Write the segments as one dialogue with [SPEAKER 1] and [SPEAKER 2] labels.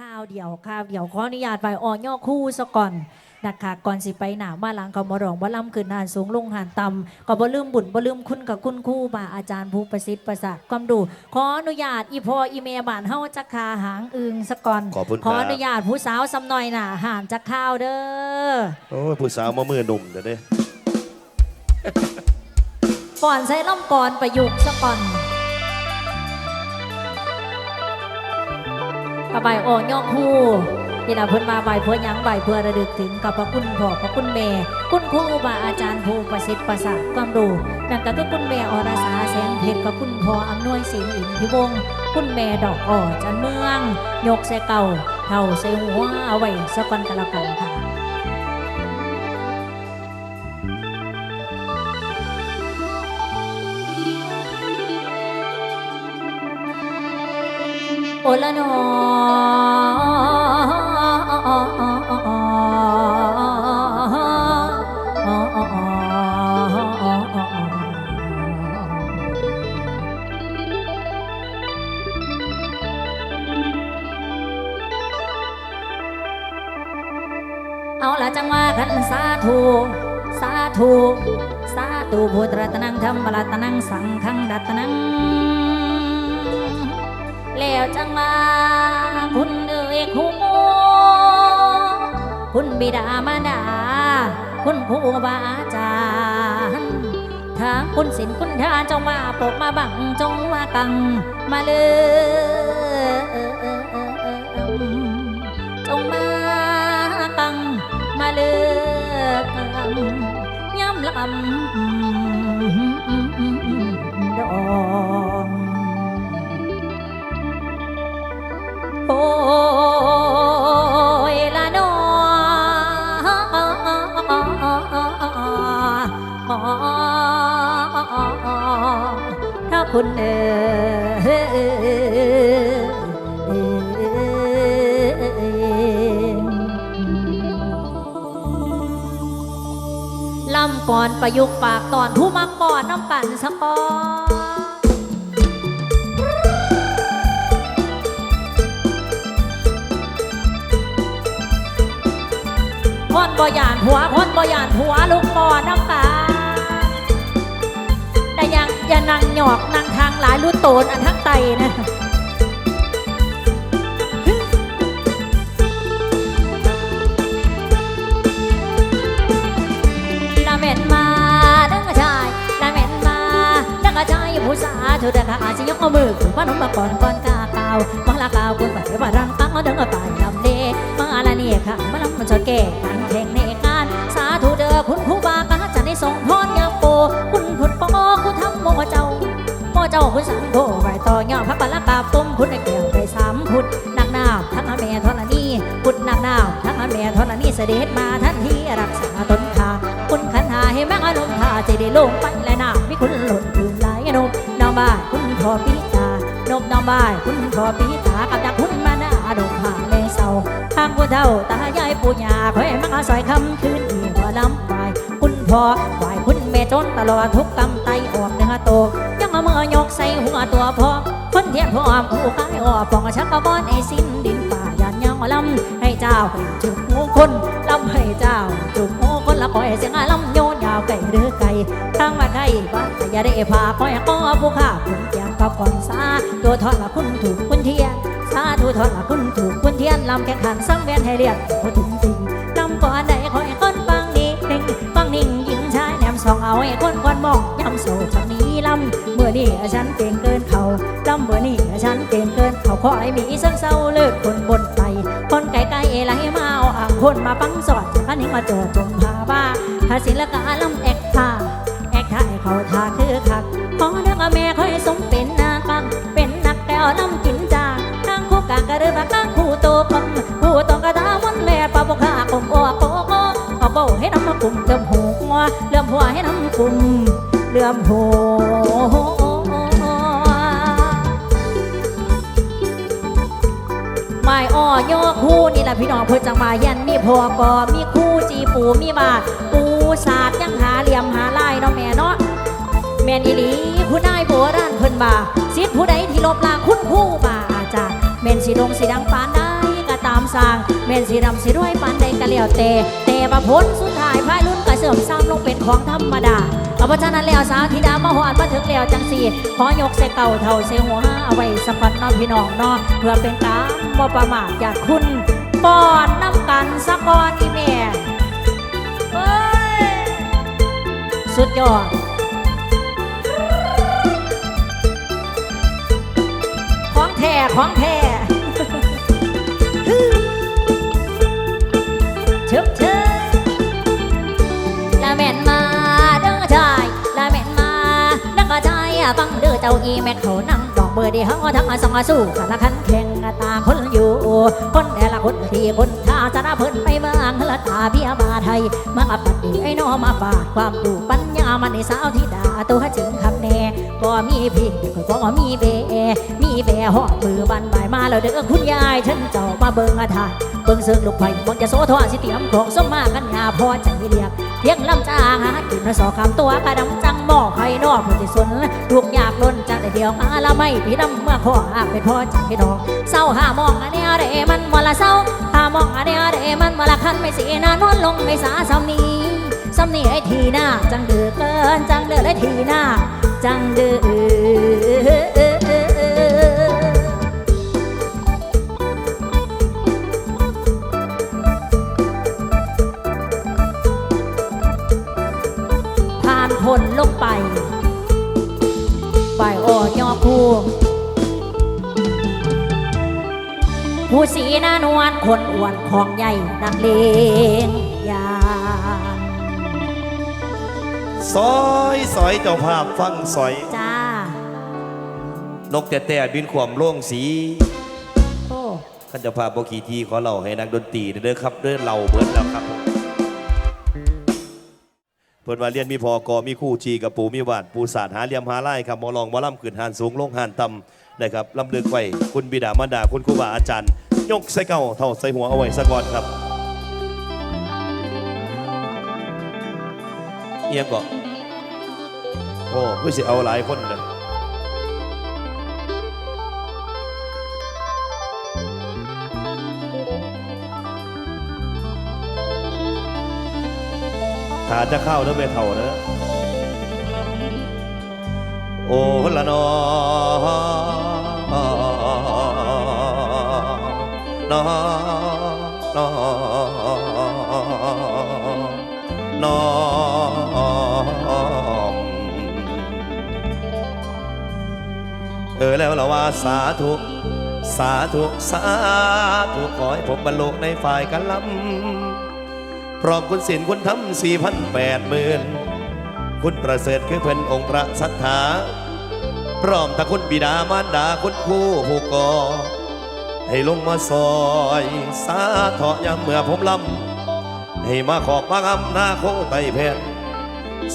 [SPEAKER 1] ข้าวเดียวข้าวเดียวขออนุญาตไปอ่อย่อคู่ซะก่อนนะคะก่อนสิไปหนามาหลังก็มาร้องว่าล่ำขึ้นหานสูงลงหานต่ำก็บ่ลืมบุญบ่ลืมคุณกับคุณครู่บาอาจารย์ผู้ประสิทธิ์ประสาทความดู ขออนุญาตอีพออีเมบานเฮาจักคาหางอึงซะก่อน
[SPEAKER 2] ขอบคุณครับ
[SPEAKER 1] ขออนุญาตผู้สาวสำหน่อยหน่าหานจักข้าวเด้อ
[SPEAKER 2] โอ้ยผู้สาวมามือหนุ่มเดี๋ยวนี้
[SPEAKER 1] ก่อนใช้ล่ำก่อนประยุกต์ซะก่อน ปะใบอ่อนย่อคู่ที่เราเพิ่นมาใบเพื่อหยังใบเพื่อระลึกถึงกับพระคุณพ่อพระคุณแม่คุณครูบาอาจารย์ผู้ประสิทธิ์ประสาทความรู้นั่นก็คือคุณแม่อรสาแสงเพชรกับคุณพ่ออำนวยศิลป์อินทิวงคุณแม่ดอกอ่อจันเมือง ยกใส่เก่าเท่าใส่หัวเอาไว้สักวันกันละกันค่ะโอละนอันสาธุสาธุสาธุพุทธรัตนังธรรมรัตนังสังฆังรัตนังแล้วจังมาคุณเอ่ยครูคุณบิดามารดา คุณครูบาอาจารย์ทางคุณศิลคุณทานจงมาปกมาบังจงมากังมาเลย ยย้ำลำดองโอ้ยละนอถ้าคุณเอล ก่อนประยุกต์ปากตอนผู้มักก่อนน้ำปั่นสปอพ่นบ่ยานหัวพ่นบ่ยานหัวลูกก่อนน้ำตาแต่ยังอย่านั่งหยอกนั่งทางหลายรู้โตนอันทั้งไตนะ ผู้สาเธอเด็กอาจจะยกเอามือขึ้นพนมมาก่อนก่อนกาเก่าบังลาเก่าคุณไปว่ารังตั้งเอาเดินเอาไปลำเดมาละเนี่ยค่ะมาลำมันจะแก่กันแข่งในงานสาธุเด้อคุณครูบากาจะได้ส่งพรยาโปคุณพุทธปอคุณทำโมเจ้าโมเจ้าคุณสังโฆไหวต่อย่อพระปะละกาบต้มคุณในแก้วไปสามพุทธนักหนาวทั้งอาแม่ทรณีพุทธนักหนาวทั้งอาแม่ทรณีเสด็จมาทันทีรักษาตนทาคุณขันหาให้แม่อารมณ์ทาจะได้ลงไปและนา พอปีตานมน้องบ้านคุณพอปีตากับดักคุณมาหน้าดงหาแมงเศร้าทางผู้เฒ่าตายายปู่ย่าคอยมาสอยคำคืนอีกว่าลำไปคุณพ่อไหวคุณแม่จนตลอดทุกกำไตออกเนื้อโตยังเอามือยกใส่หัวตัวพอคนเทียนพร้อมผู้กายออกฟองชักกระบอนไอ้สิ้นดินป่ายันยังลำให้เจ้าจุกหูคนลำให้เจ้าจุก เสียงอาลำโยนยาวไก่หรือไก่ทางมาไก่บ้านอย่าได้พาคอยก็ผู้ข้าคุณเกียงกับก่อนซาตัวทอดละคุณถูกคุณเทียนสาธุทอดละคุณถูกคุณเทียนลำแข่งขันสังเวียนให้เรียกพอถึงจริงลำก่อนได้คอยคนฟังนิ่งฟังนิ่งหญิงชายแนมสองเอาให้คนควันมองย้ำโศกทางนี้ลำเมื่อนี่ฉันเก่งเกินเขาลำเมื่อนี่ฉันเก่งเกินเขาขอให้มีสังเศร้าเลิกคนบนไป คนไกลไกลไหลมาเอาอ่างคนมาปังสอดขันนี้มาเจอจงพาบ้าภาศิลกาลำแอกท่าแอกท่าให้เขาทาคือคักขอเด้อแม่คอยสมเป็นนาคังเป็นนักแก้วลำกินจางทางคู่กางกระเรือข้างคู่โตคนคู่โตกระดามันแม่ปะบกขาคมโอ้โกโกเอาโบให้น้ำมากุ่มเริ่มหัวเริ่อมหัวให้น้ำกุ่มเลื่อมโหไม่อ้อยอคู่นี่แหละพี่น้องเพื่อจังมาเยันมีพอกอมีคู่จีปูมีบาปูศาสตร์ยังหาเหลี่ยมหาลายเนาะแม่เนาะแม่นอีหลีผู้นายโบราณเพิ่นบ่าสิทธิ์ผู้ใดที่ลบลาคุณผู้บ่าอาจารย์แม่นสิลงสิดังปานได้ก็ตามสร้างเมนสีดำสีรวยปานใดกะเลียวเตเตมาพ้นสุดท้ายพายรุ่นกระเสื่อมซ้ำลงเป็นของธรรมดา เอาเพราะฉะนั้นแล้วสาวธิดามาหอดมาถึงแล้วจังสี่ขอยกเสเก่าเท่าเสหัวเอาไว้สะพัดน้องพี่น้องเนาะเพื่อเป็นการบ่ประมาทจากคุณปอนน้ำกันสักอนอีเมียเอ้ยสุดยอดของแท้ของแท้เชิบเชิ ฟังเด้อเจ้าอีแม่เขานั่งดอกเบอร์ดียวทั้งสองสู้กันละคันแข่งตาคนอยู่ คนแต่ละคนที่คนท่าจะน่าเพิ่นไปเมืองละตาเพียมาไทยมาปัดดีไอ้น้อมาฝากความดูปัญญามันในสาวที่ดาตัวจริงคำแน่บ่มีพี่ก็บ่มีเบมีแบหอดมือบันบายมาแล้วเด้อคุณยายฉันเจ้ามาเบิ่งอาทานเบิ่งเสือกลูกไผ่มองจะโซทอสิเตรียมของสมมากันยาพอใจเรียก เพียงลำจาหากินมาสอคำตัวกระดำจังหม้อไข่นอกผู้ที่สนลูกอยากล้นจังได้เดียวมาละไม่พี่ดำเมื่อขอหากเป็นพ่อใจพี่น้องเศร้าหามองอันเนี้ยเดมันมาละเศร้าหามองอันเนี้ยเดมันมาละคันไม่สีนานวนลงไม่สาสำนีสำนีไอ้ทีหน้าจังเดือเกินจังเดือไอ้ทีหน้าจังเดือ ผู้สีหน้านวลคนอ้วนของใหญ่นักเลงยาน
[SPEAKER 2] ซอยซอยเจ้าภาพฟังซอย
[SPEAKER 1] จ้าน
[SPEAKER 2] กแต่แต่บินขวมโล่งสี
[SPEAKER 1] โอ้
[SPEAKER 2] ขันเจ้าภาพบขี่ทีขอเล่าให้นักดนตรีเด้อครับเด้อเราเบิดแล้วครับเพิ่นว่าเรียนมีพอกอมีคู่จีกับปูมีวาดปูศาสตร์หาเหลี่ยมหาไล่ครับหมอลองหมอล่ำขืนหานสูงลงหานต่ำนะครับลำลึกไว้คุณบิดามารดาคุณครูบาอาจารย์ ยกใส่เก้าเท่าใส่หัวเอาไว้สะก่อนครับเอียงก่อนโอ้เพื่อสิเอาหลายคนเลย ถ้าจะเข้าเด้อไปเท่าเด้อโอ้ละนอนอนอนอมเออแล้วละว่าสาธุสาธุ สาธุ ขอให้ผมบรรลุในฝ่ายกันลำ พร้อมคุณศิลคุณทำสี่พันแปดหมื่นคุณประเสริฐคือเพิ่นองค์พระสัทธาพร้อมทั้งคุณบิดามารดาคุณครูผู้ก่อให้ลงมาซอยสาเถาะยามเมื่อผมลำให้มาขอบมางำหน้าโคไตแผ่น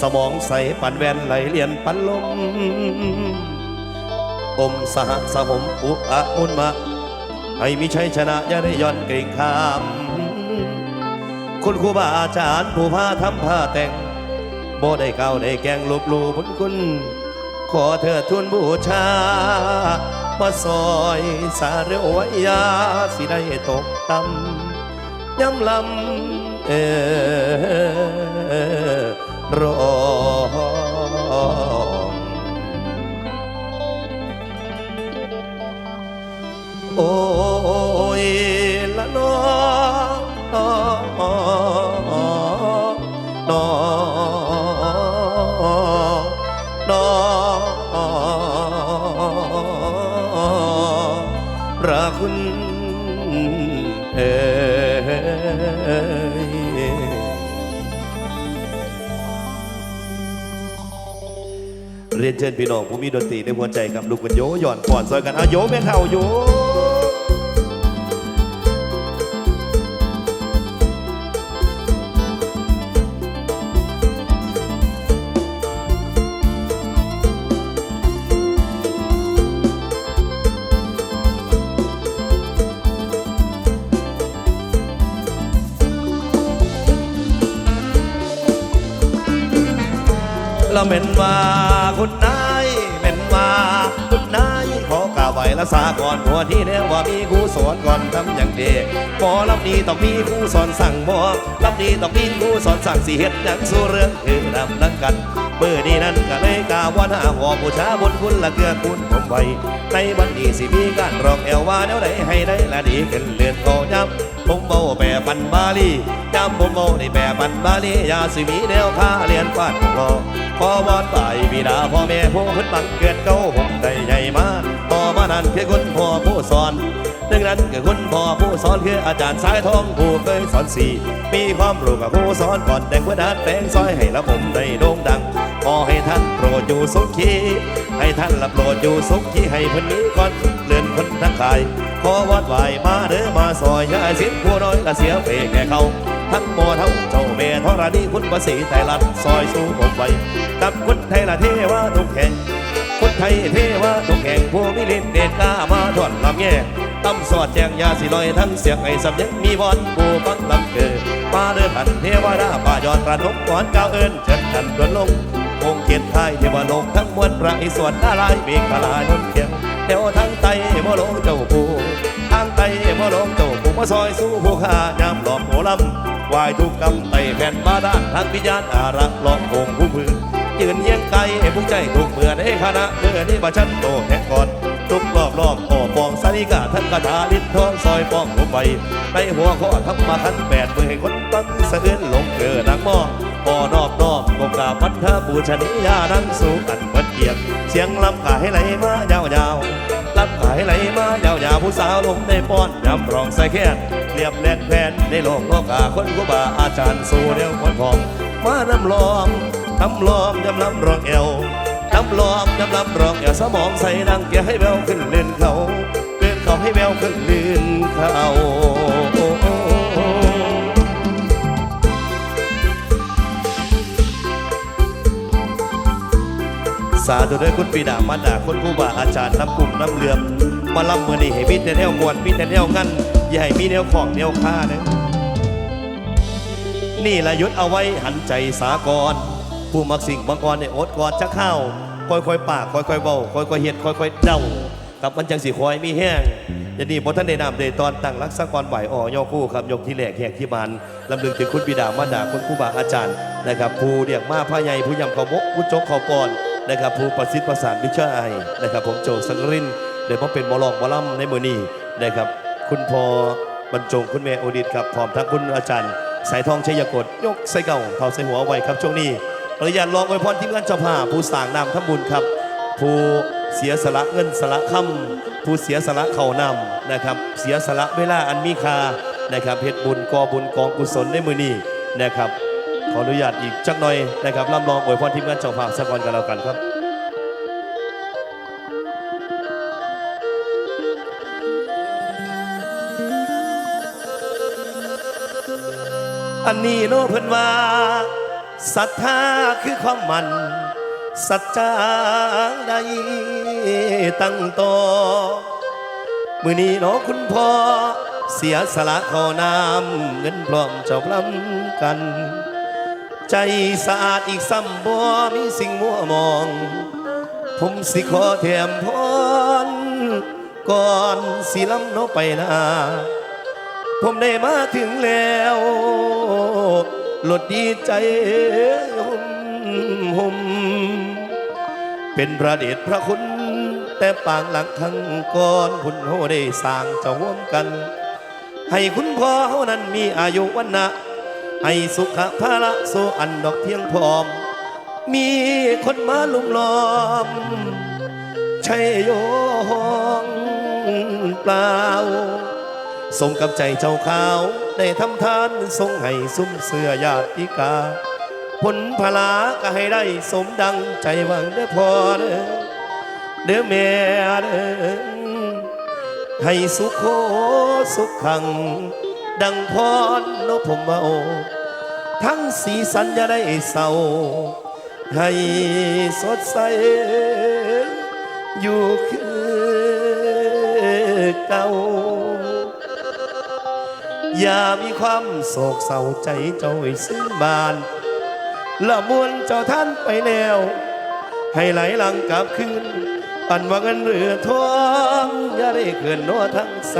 [SPEAKER 2] สมองใสปันแวนไหลเลียนปันลมอมสหสหมอุอะมุนมาให้มีชัยชนะอย่าได้ย่อนเกรงขาม คุณครูบาอาจารย์ผู้พาทำผ้าแต่งบ่ได้เก่าได้แกงลบหลูบุญคุณ ขอเธอทุนบูชามาซอยสาเรววยาสิได้ตกต่ำย้ำลำเออรองโอ้ นเชิญพี่น้องผู้มีดนตรีในหัวใจกับลูกกันโยหย่อนก่อนซอยกันเอาโยแม่เท่าโยแล้วเป็นว่า คุณนายเป็นว่าคุณนายขอกาไวอยละสาก่อนหัวที่แล้วว่ามีครูสอนก่อนทำอย่างเด็กพอลำนี้ต้องมีครูสอนสั่งบอกลำนี้ต้องมีครูสอนสั่งสีเฮ็ดหยังสู้เรื่องคือดำนังกันเมื่อนี้นั้นก็เลยกล่าวว่าหน้าหอบูชาบนคุณละเกือคุณผมไว้ในวันนี้สิมีการรองแอวว่าแนวใดให้ได้ละดีขึ้นเลือนโตยับ ผมเบาแปรปันบาลีจำผมเบาในแปรปันบาลีอย่าสิมีแนวพาเรียนฟาดรอขอวอนไปบิดาพ่อแม่ผู้ขึ้นบังเกิดเก้าผมได้ใหญ่มาต่อมานั้นคือคุณพ่อผู้สอนหนึ่งนั้นคือคุณพ่อผู้สอนคืออาจารย์สายทองผู้เคยสอนสี่มีความรู้กับผู้สอนก่อนแต่งกระดาษแปลงซอยให้ละผมได้โด่งดังขอให้ท่านโปรดอยู่สุขีให้ท่านละโปรดอยู่สุขีให้เพิ่นนี้ก่อนเลื่อนคนทั้งกาย ขอวัดไหวมาเด้อมาซอยยาให้สิ้นผู้น้อยละเสียเปแก่เขา ทั้งหมอทั้งเจ้าแม่ธรณีคุณประสีไทยรัฐซอยสู้ผมไว้กับคุณไทยละเทวาทุกแห่งคุณไทยเทวาทุกแห่งผู้มิลินเดชกล้ามาทอดลำแง่ตำสอดแจงยาสิลอยทั้งเสียงไอ้สำยังมีบอลผู้ฟังลำเกิดมาเดินผ่านเทวดาป่ายอดประนมก่อนก้าวเอิญเชิญกันดวนลงคงเกียรติไทยเทวโลกทั้งมวลพระอิศวรดาลายเมฆลายนเขียง เดี๋ยวทั้งไตมโลเจ้าผู้ทางไตมโลเจ้าผู้มาซอยสู้ผู้ข้ายามหลอมโหลำวายทุกกรรมไตแผ่นบาดาลทางวิญญาณอารักษ์ล้อมวงผู้มือยืนเยียงไกลผู้ใจทุกเมื่อในคณะเมื่อนี้บาชันโตแห่งก่อนทุกรอบรอบโอ้ปองสาริกาท่านกระถาลิ้นทองซอยปองผมไปในหัวข้อทำมาขันแปดเมื่อให้คนตั้งสะเอื้นลงเกิดนังหม้อพอนอนอบ กบกราบพันธบูชนียานังสู่กันเปิดเกียรเสียงลำกาให้ไหลมายาวๆรับขายไหลมายาวๆผู้สาวลมได้ป้อนยำรองใส่แค้นเรียบแลนแผนในโลกโลกาคนกูบาอาจารย์สู่เดียวคนพองมานำลองทำลองยำลำรองเอวทำลองยำลำรองเอวสมองใส่ดังแกให้แววขึ้นเล่นเขาเลื่นเขาให้แววขึ้นเล่นเขา สาธุด้วยคุณปีดามาดาคนครูบาอาจารย์น้ำกลุ่มน้ำเลือมมาลำมือนี่ให้มีแต่แนวมวนมีแต่แนวงั้นอย่าให้มีแนวของแนวค่าเด้อนี่ละยุดเอาไว้หันใจสากรผู้มักสิ่งบางกรเนี่ยอดกอดจะเข้าค่อยๆปากค่อยๆเบาค่อยๆเฮ็ดค่อยๆเดากับมันจังสีคอยมีแห้งอย่างนี้บท่านได้นำเดตอนตั้งรักษากรไหวอ่อยอคู่ครับยกที่แหลกแหกที่บานลำลึกถึงคุณบิดามารดาคุณครูบาอาจารย์นะครับผู้เรียกมาพระใหญ่ผู้ยำเขาบกผู้จกเขาปอน นะครับผู้ประสิทธิ์ประสานวิชาไอนะครับผมโจสังรินเดี๋ยวมาเป็นหมอลองหมอลำในมือนี้นะครับคุณพอบรรจงคุณแม่โอดิตครับพร้อมทั้งคุณอาจารย์ สายทองชัยกดยกใส่เก่าเท่าใส่หัวไว้ครับช่วงนี้ขออนุญาตลองอวยพรทีมงานเจ้าภาพผู้สร้างนามทำบุญครับ ผู้เสียสละเงินสละคำผู้เสียสละเข่านำนะครับเสียสละเวลาอันมีค่านะครับเพชรบุญกอบุญกองกุศลในมือนี้นะครับ ขออนุญาตอีกจักหน่อยนะครับลำลองอวยพรทีมงานเจ้าภาพสักวันกันแล้วกันครับอันนี้โนเพิ่นว่าศรัทธาคือความมันสัจจาใดตั้งต่อมือนี้เน้องคุณพ่อ เสียสละขอน้ำเงินพร้อมเจ้าพลำกัน ใจสะอาดอีกซ้ำบ่มีสิ่งมัวมอง ผมสิขอแถมพรก่อนสิลำโนไปนาผมได้มาถึงแล้วหลดดีใจหุ่มหุ่มเป็นพระเดชพระคุณ แต่ปางหลังครั้งก่อนคุณโหได้สร้างจะร่วมกัน ให้คุณพ่อเฮานั้นมีอายุวันนะ ให้สุขภาระสุอันดอกเพียงพร้อม มีคนมาลุมล้อมใช่โยงเปล่าสมกับใจเจ้าขาวได้ทำทานทรงให้ซุ้มเสื้อญาติกา ผลพลาก็ให้ได้สมดังใจหวังเด้อพ่อเด้อเด้อแม่เด้อให้สุขโคสุขขัง ดังพรนผมเบาทั้งสีสันอย่าได้เศร้า ให้สดใส อยู่คือเก่า อย่ามีความโศกเศร้าใจเจ้าซึ้งบานละมวลเจ้าท่านไปแล้ว ให้ไหลหลังกลับคืนอันว่าเงินหรือทองอย่าได้เกินนัวทั้งใส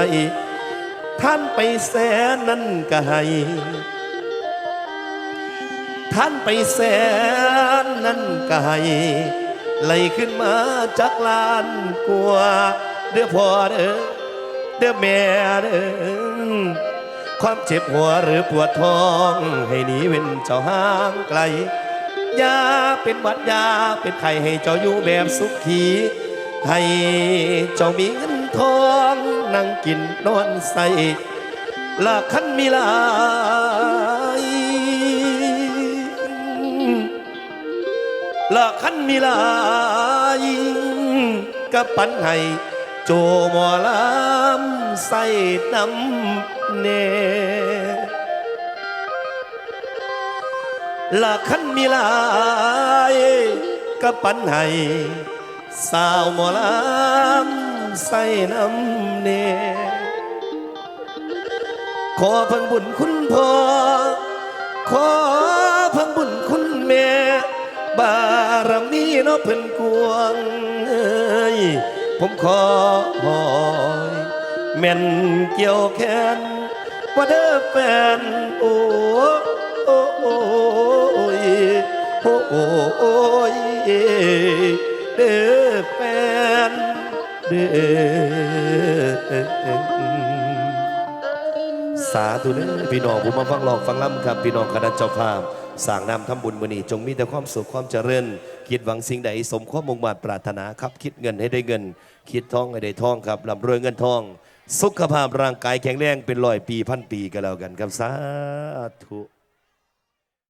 [SPEAKER 2] ท่านไปแสนนั้นก็ให้ท่านไปแสนนั้นไก็ให้ไหลขึ้นมาจากลานกลัว เด้อพ่อเด้อเด้อแม่เด้อความเจ็บหัวหรือปวดท้อง ให้หนีเว้นเจ้าห่างไกลยาเป็นวัดยาเป็นไข้ให้เจ้าอยู่แบบสุขี ให้เจ้ามีเงิน ทองนั่งกินนอนใส่ลาคันมีลายละคันมีลายกับปันให้โจหมอลำใส่น้ำเนละคันมีลายกับปันให้สาวหมอลำ ใส่น้ำเนขอพังบุญคุณพ่อ ขอพังบุญคุณแม่ บารมีเนาะเพิ่นกวงเอ้ยผมขอหอยแม่นเกี่ยวแขนว่าเด้อแฟนโอ้โอ้โอ้ยโอ้โอ้ยเด้อแฟน เด้อสาธุเด้อพี่น้องผู้มาฟังหลอกฟังล่ำครับ พี่น้องคณะเจ้าภาพสร้างนำทำบุญมือนีจงมีแต่ความสุขความเจริญ คิดหวังสิ่งใดสมความมุ่งมั่ปรารถนาครับ คิดเงินให้ได้เงิน คิดทองให้ได้ทองครับร่ำรวยเงินทอง สุขภาพร่างกายแข็งแรงเป็นร้อยปีพันปีก็แล้วกันครับสาธุ